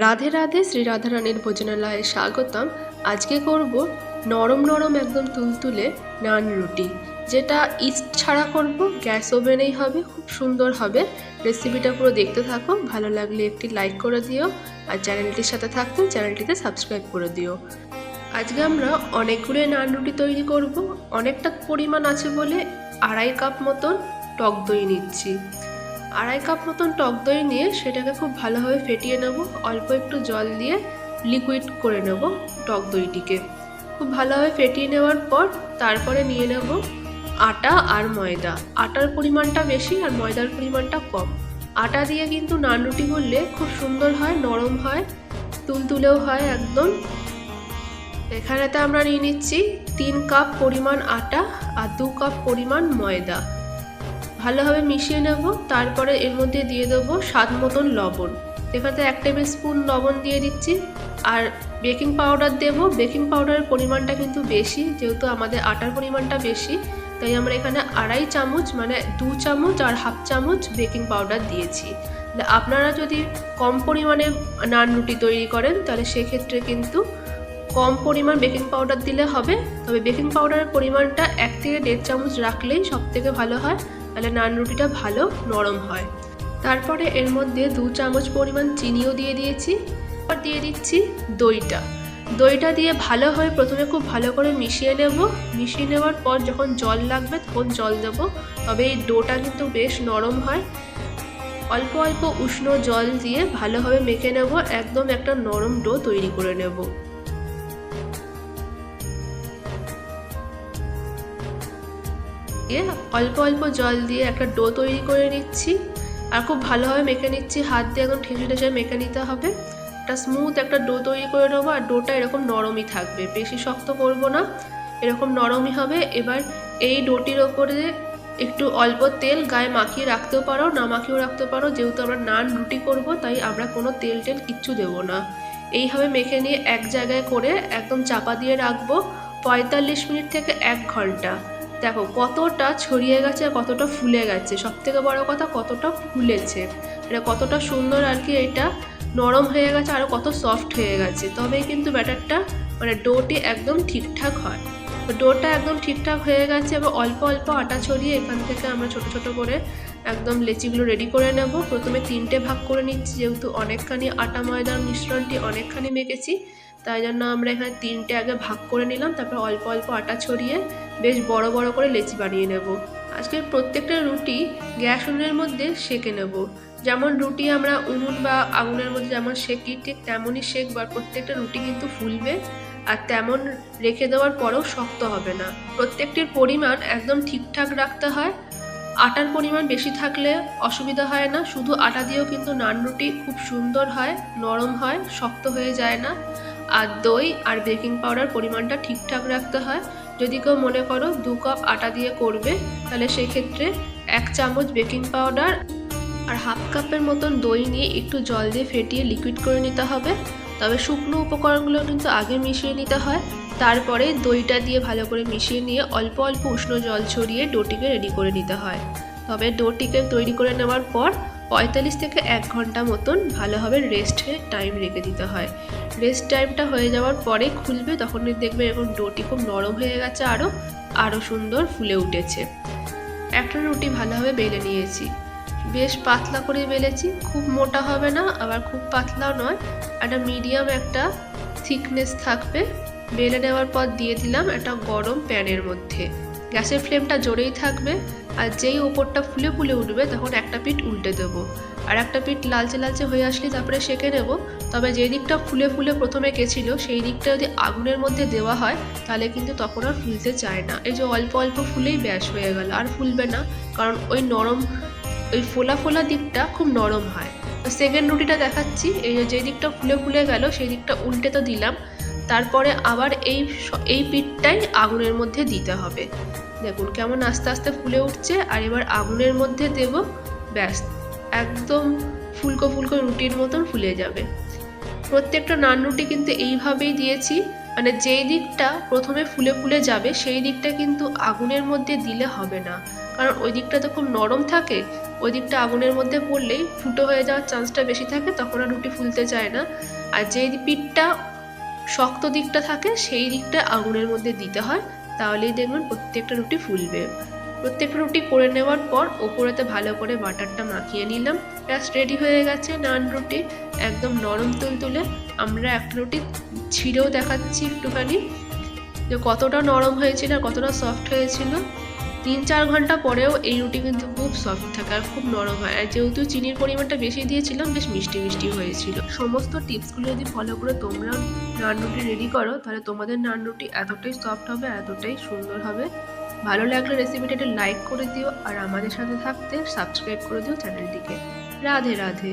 রাধে রাধে শ্রী রাধারানীর ভোজনালয়ে স্বাগতম। আজকে করব নরম নরম একদম তুলতুলে নান রুটি, যেটা ইস্ট ছাড়া করব, গ্যাস ওভেনেই হবে, খুব সুন্দর হবে। রেসিপিটা পুরো দেখতে থাকো, ভালো লাগলে একটি লাইক করে দিও, আর চ্যানেলটির সাথে থাকতে চ্যানেলটিতে সাবস্ক্রাইব করে দিও। আজকে আমরা অনেকগুলো নান রুটি তৈরি করব, অনেকটা পরিমাণ আছে বলে আড়াই কাপ মতন টক দই নিচ্ছি। আড়াই কাপ মতন টক দই নিয়ে সেটাকে খুব ভালোভাবে ফেটিয়ে নেব। অল্প একটু জল দিয়ে লিকুইড করে নেব টক দইটিকে। খুব ভালোভাবে ফেটিয়ে নেওয়ার পর তারপরে নিয়ে নেব আটা আর ময়দা। আটার পরিমাণটা বেশি আর ময়দার পরিমাণটা কম। আটা দিয়ে কিন্তু নান রুটি করলে খুব সুন্দর হয়, নরম হয়, তুলতুলেও হয় একদম। এখানেতে আমরা নিয়ে নিচ্ছি তিন কাপ পরিমাণ আটা আর দু কাপ পরিমাণ ময়দা। ভালোভাবে মিশিয়ে নেব, তারপরে এর মধ্যে দিয়ে দেবো স্বাদ মতন লবণ। এখানে এক টেবিল স্পুন লবণ দিয়ে দিচ্ছি, আর বেকিং পাউডার দেব। বেকিং পাউডারের পরিমাণটা কিন্তু বেশি, যেহেতু আমাদের আটার পরিমাণটা বেশি, তাই আমরা এখানে আড়াই চামচ মানে দু চামচ আর হাফ চামচ বেকিং পাউডার দিয়েছি। আপনারা যদি কম পরিমাণে নান রুটি তৈরি করেন, তাহলে সেক্ষেত্রে কিন্তু কম পরিমাণ বেকিং পাউডার দিলে হবে। তবে বেকিং পাউডারের পরিমাণটা এক থেকে দেড় চামচ রাখলেই সব থেকে ভালো হয়। তাহলে নান রুটিটা ভালো, নরম হয়। তারপরে এর মধ্যে দু চামচ পরিমাণ চিনিও দিয়ে দিয়েছি, আর দিয়ে দিচ্ছি দইটা। দইটা দিয়ে ভালো হয়ে প্রথমে খুব ভালো করে মিশিয়ে নেব। মিশিয়ে নেওয়ার পর যখন জল লাগবে তখন জল দেব। তবে এই ডোটা কিন্তু বেশ নরম হয়। অল্প অল্প উষ্ণ জল দিয়ে ভালোভাবে মেখে নেব। একদম একটা নরম ডো তৈরি করে নেব। দিয়ে অল্প অল্প জল দিয়ে একটা ডো তৈরি করে নিচ্ছি। আর খুব ভালোভাবে মেখে নিচ্ছি। হাত দিয়ে একদম ঠেসে ঠেসে মেখে নিতে হবে। একটা স্মুথ একটা ডো তৈরি করে নেব। আর ডোটা এরকম নরমই থাকবে। বেশি শক্ত করব না। এরকম নরমই হবে। এবার এই ডোটির ওপরে একটু অল্প তেল গায়ে মাখিয়ে রাখতেও পারো, না মাখিয়েও রাখতে পারো। যেহেতু আমরা নান রুটি করব, তাই আমরা কোনো তেল টেল কিচ্ছু দেবো না। এইভাবে মেখে নিয়ে এক জায়গায় করে একদম চাপা দিয়ে রাখব। পঁয়তাল্লিশ মিনিট থেকে এক ঘণ্টা। দেখো, কতটা ছড়িয়ে গেছে আর কতটা ফুলে গেছে। সব থেকে বড় কথা, কতটা ফুলেছে। এটা কতটা সুন্দর আর কি এটা। নরম হয়ে গেছে আর কত সফট হয়ে গেছে। তবেই কিন্তু ব্যাটারটা মানে ডোটি একদম ঠিকঠাক হয়। তো ডোটা একদম ঠিকঠাক হয়ে গেছে, এবার অল্প অল্প আটা ছড়িয়ে এখান থেকে আমরা ছোট ছোট করে একদম লেচিগুলো রেডি করে নেব। প্রথমে তিনটে ভাগ করে নিচ্ছি, যেহেতু অনেকখানি আটা ময়দার মিশ্রণটি অনেকখানি মেখেছি, তাই জন্য আমরা এখানে তিনটে আগে ভাগ করে নিলাম, তারপর অল্প অল্প আটা ছড়িয়ে বেশ বড় বড় করে লেচি বানিয়ে নেব। আজকের প্রত্যেকটা রুটি গ্যাস উনুনের মধ্যে সেঁকে নেব। যেমন রুটি আমরা উনুন বা আগুনের মধ্যে যেমন সেঁকি, ঠিক তেমনই শেখবার প্রত্যেকটা রুটি কিন্তু ফুলবে আর তেমন রেখে দেওয়ার পরেও শক্ত হবে না। প্রত্যেকটির পরিমাণ একদম ঠিকঠাক রাখতে হয়। আটার পরিমাণ বেশি থাকলে অসুবিধা হয় না। শুধু আটা দিয়েও কিন্তু নান রুটি খুব সুন্দর হয়, নরম হয়, শক্ত হয়ে যায় না। আর দই আর বেকিং পাউডার পরিমাণটা ঠিকঠাক রাখতে হয়। যদি কেউ মনে করো দু কাপ আটা দিয়ে করবে, তাহলে সেক্ষেত্রে এক চামচ বেকিং পাউডার আর হাফ কাপের মতন দই নিয়ে একটু জল দিয়ে ফেটিয়ে লিকুইড করে নিতে হবে। তবে শুকনো উপকরণগুলো কিন্তু আগে মিশিয়ে নিতে হয়। তারপরে দইটা দিয়ে ভালো করে মিশিয়ে নিয়ে অল্প অল্প উষ্ণ জল ছড়িয়ে ডোটিকে রেডি করে নিতে হয়। তবে ডোটিকে তৈরি করে নেওয়ার পর পঁয়তাল্লিশ থেকে এক ঘণ্টা মতন ভালোভাবে রেস্টের টাইম রেখে দিতে হয়। রেস্ট টাইমটা হয়ে যাওয়ার পরে খুলবে তখন দেখবে এরকম ডোটি খুব নরম হয়ে গেছে আরও আরও সুন্দর ফুলে উঠেছে। একটা রুটি ভালোভাবে বেলে নিয়েছি। বেশ পাতলা করে বেলেছি, খুব মোটা হবে না, আবার খুব পাতলাও নয়, একটা মিডিয়াম একটা থিকনেস থাকবে। বেলে নেওয়ার পর দিয়ে দিলাম একটা গরম প্যানের মধ্যে। গ্যাসের ফ্লেমটা জোরেই থাকবে আর যেই ওপরটা ফুলে ফুলে উঠবে, তখন একটা পিঠ উল্টে দেবো। আর একটা পিঠ লালচে লালচে হয়ে আসলে তারপরে সেঁকে নেব। তবে যে দিকটা ফুলে ফুলে প্রথমে গেছিল, সেই দিকটা যদি আগুনের মধ্যে দেওয়া হয়, তাহলে কিন্তু তখন আর ফুলতে চায় না। এই যে অল্প অল্প ফুলেই ব্যাস হয়ে গেল, আর ফুলবে না। কারণ ওই নরম, ওই ফোলা ফোলা দিকটা খুব নরম হয়। সেকেন্ড রুটিটা দেখাচ্ছি। এই যে দিকটা ফুলে ফুলে গেল, সেই দিকটা উল্টে তো দিলাম। তারপরে আবার এই এই পিঠটাই আগুনের মধ্যে দিতে হবে। দেখুন কেমন আস্তে আস্তে ফুলে উঠছে আর এবার আগুনের মধ্যে দেব, ব্যাস, একদম ফুলকো ফুলকো রুটির মতন ফুলে যাবে। প্রত্যেকটা নান রুটি কিন্তু এইভাবেই দিয়েছি মানে যেই দিকটা প্রথমে ফুলে ফুলে যাবে, সেই দিকটা কিন্তু আগুনের মধ্যে দিলে হবে না। কারণ ওই দিকটা তো খুব নরম থাকে, ওই দিকটা আগুনের মধ্যে পড়লেই ফুটো হয়ে যাওয়ার চান্সটা বেশি থাকে, তখন আর রুটি ফুলতে চায় না। আর যেই পিঠটা শক্ত দিকটা থাকে, সেই দিকটা আগুনের মধ্যে দিতে হয় তাহলেই দেখবেন প্রত্যেকটা রুটি ফুলবে। প্রত্যেকটা রুটি করে নেওয়ার পর ওপরেতে ভালো করে বাটারটা মাখিয়ে নিলাম। ব্যাস রেডি হয়ে গেছে নান রুটি। একদম নরম তুলতুলে আমরা একটা রুটি ছিঁড়েও দেখাচ্ছি একটুখানি। যে কতটা নরম হয়েছিল আর কতটা সফট হয়েছিল। তিন চার ঘণ্টা পরেও এই রুটি কিন্তু খুব সফট থাকে আর খুব নরম হয়। আর যেহেতু চিনির পরিমাণটা বেশি দিয়েছিলাম, বেশ মিষ্টি মিষ্টি হয়েছিল। সমস্ত টিপসগুলো যদি ফলো করে তোমরা নান রুটি রেডি করো, তাহলে তোমাদের নান রুটি এতটাই সফট হবে, এতটাই সুন্দর হবে। ভালো লাগলে রেসিপিটা একটু লাইক করে দিও আর আমাদের সাথে থাকতে সাবস্ক্রাইব করে দিও চ্যানেলটিকে। রাধে রাধে।